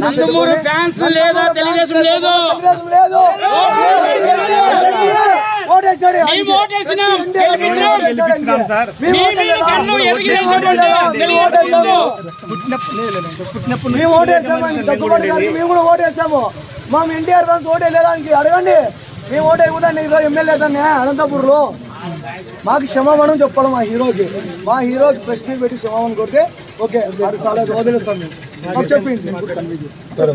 Nandamuru fans లేదా తెలుగుదేశం లేదు మేము మేము కూడా మా ఎన్టీఆర్ ఫ్యాన్స్ ఓటే లేదా అడగండి మేము ఓటే కూడా ఎమ్మెల్యే అనంతపూర్లో మాకు క్షమాపణం చెప్పాలి మా హీరోకి. మా హీరోకి మీట్ పెట్టి క్షమాపణ కొడితే ఓకే అది చాలా వదిలేస్తాం మేము మాకు చెప్పింది. సార్.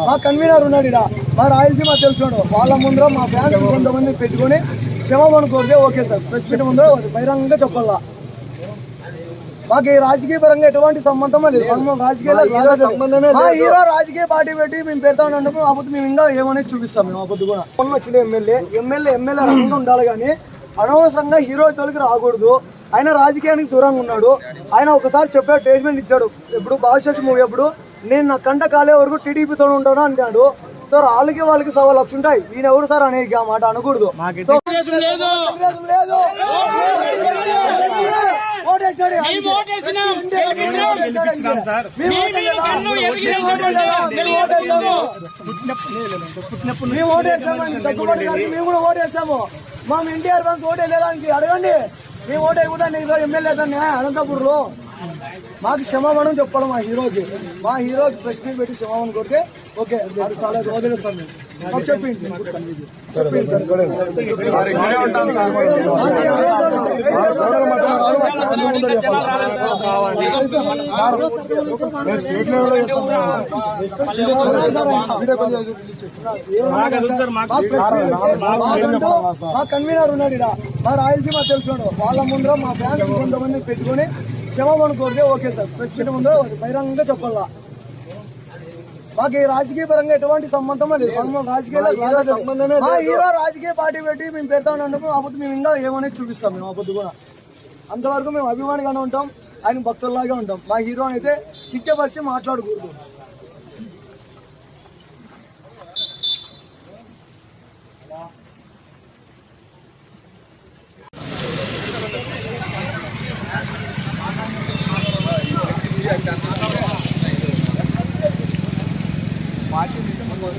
మా కన్వీనర్ ఉన్నాడు మా రాయలసీమ తెలిసినాడు వాళ్ళ ముందర మా ఫ్యాన్స్ కొంతమంది పెట్టుకొని క్షమాపణ కోరితే ఓకే సార్. ప్రెస్ మీట్ ముందర బహిరంగంగా చెప్పాలా? మాకు ఈ రాజకీయ పరంగా ఎటువంటి సంబంధం లేదు. మనం రాజకీయాల్లో సంబంధమే హీరో రాజకీయ పార్టీ పెట్టి మేము పెడతా ఉన్నప్పుడు అప్పుడు మేము ఇంకా ఏమనేది చూపిస్తాం మేము అప్పుడు కూడా. మొన్న వచ్చిన ఎమ్మెల్యే ఎమ్మెల్యే ఎమ్మెల్యే రంగంలో ఉండాలి కానీ అనవసరంగా హీరో తొలికి రాకూడదు. ఆయన రాజకీయానికి దూరంగా ఉన్నాడు. ఆయన ఒకసారి చెప్పాడు స్టేట్మెంట్ ఇచ్చాడు. ఇప్పుడు బాహుశేష్ మూవీ అప్పుడు నేను నా కంట కాలే వరకు టీడీపీతో ఉంటాను అంటాడు సార్ వాళ్ళకి వాళ్ళకి సవా లక్ష ఉంటాయి. ఈయన ఎవరు సార్ అనేది ఆ మాట అనకూడదు. మేము కూడా ఓటేసాము. మా ఎన్టీఆర్ ఫ్యాన్స్ ఓటే లేదానికి అడగండి. మేము ఓటే కూడా ఎమ్మెల్యే దాన్ని అనంతపూర్లో. మాకు క్షమాపణం చెప్పాలి మా హీరోకి. మా హీరోకి ప్రెస్ మీట్ పెట్టి క్షమాపణ కొడితే ఓకే అది చాలా వదిలేస్తాం మేము మాకు చెప్పింది. సార్. మా కన్వీనర్ ఉన్నాడు ఇక్కడ మా రాయలసీమ తెలిసినాడు వాళ్ళ ముందర మా ఫ్యాన్స్ కొంతమంది పెట్టుకొని క్షమాపణ కోరితే ఓకే సార్. ప్రెస్ మీట్ ముందర బహిరంగంగా చెప్పాలా? మాకు ఈ రాజకీయ పరంగా ఎటువంటి సంబంధం లేదు. సంబంధమే మా హీరో రాజకీయ పార్టీ పెట్టి మేము పెడతా ఉన్నప్పుడు అప్పుడు మేము ఇంకా ఏమనేది చూపిస్తాం మేము అప్పుడు కూడా. అంతవరకు మేము అభిమానిగానే ఉంటాం ఆయన భక్తుల్లాగే ఉంటాం. మా హీరో అయితే కిచ్చపరిచి మాట్లాడకూడదు.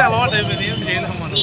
అలవాటు అయిపోయింది ఏం చేయలేము మనం